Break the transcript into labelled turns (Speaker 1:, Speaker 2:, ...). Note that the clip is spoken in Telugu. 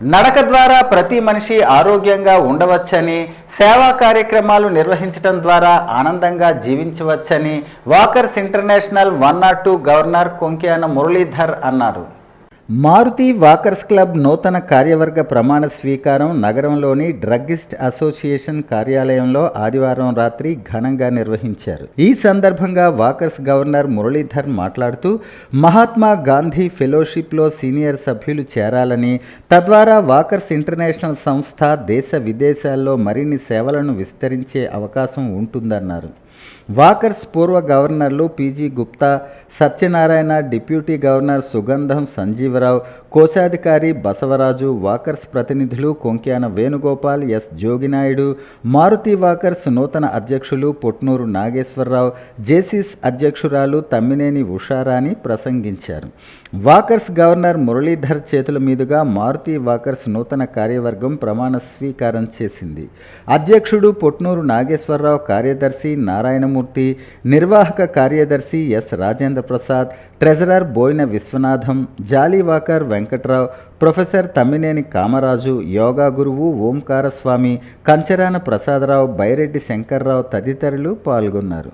Speaker 1: నడక ద్వారా ప్రతి మనిషి ఆరోగ్యంగా ఉండవచ్చని సేవా కార్యక్రమాలు నిర్వహించడం ద్వారా ఆనందంగా జీవించవచ్చని walkers international one not two governor Konkena Muralidhar అన్నారు. మారుతి వాకర్స్ క్లబ్ నూతన కార్యవర్గ ప్రమాణ స్వీకారం నగరంలోని డ్రగ్గిస్ట్ అసోసియేషన్ కార్యాలయంలో ఆదివారం రాత్రి ఘనంగా నిర్వహించారు. ఈ సందర్భంగా వాకర్స్ గవర్నర్ మురళీధర్ మాట్లాడుతూ మహాత్మా గాంధీ ఫెలోషిప్లో సీనియర్ సభ్యులు చేరాలని తద్వారా వాకర్స్ ఇంటర్నేషనల్ సంస్థ దేశ విదేశాల్లో మరిన్ని సేవలను విస్తరించే అవకాశం ఉంటుందన్నారు. వాకర్స్ పూర్వ గవర్నర్లు PG Gupta Satyanarayana deputy governor Sugandham Sanjeeva Sanjeevarao కోశాధికారి బసవరాజు వాకర్స్ ప్రతినిధులు కొంక్యాన వేణుగోపాల్ ఎస్ జోగినాయుడు మారుతి వాకర్స్ నూతన అధ్యక్షులు పొట్నూరు నాగేశ్వరరావు జేసీస్ అధ్యక్షురాలు తమ్మినేని ఉషారాణి ప్రసంగించారు. వాకర్స్ గవర్నర్ మురళీధర్ చేతుల మీదుగా మారుతి వాకర్స్ నూతన కార్యవర్గం ప్రమాణ స్వీకారం చేసింది. అధ్యక్షుడు పొట్నూరు నాగేశ్వరరావు కార్యదర్శి నారాయణమూర్తి నిర్వాహక కార్యదర్శి S Rajendra Prasad treasurer Boyina Viswanatham jolly walker Venkatrao professor Tammineni Kamaraju yoga గురువు ఓంకార స్వామి కంచరాన ప్రసాదరావు బైరెడ్డి శంకర్రావు తదితరులు పాల్గొన్నారు.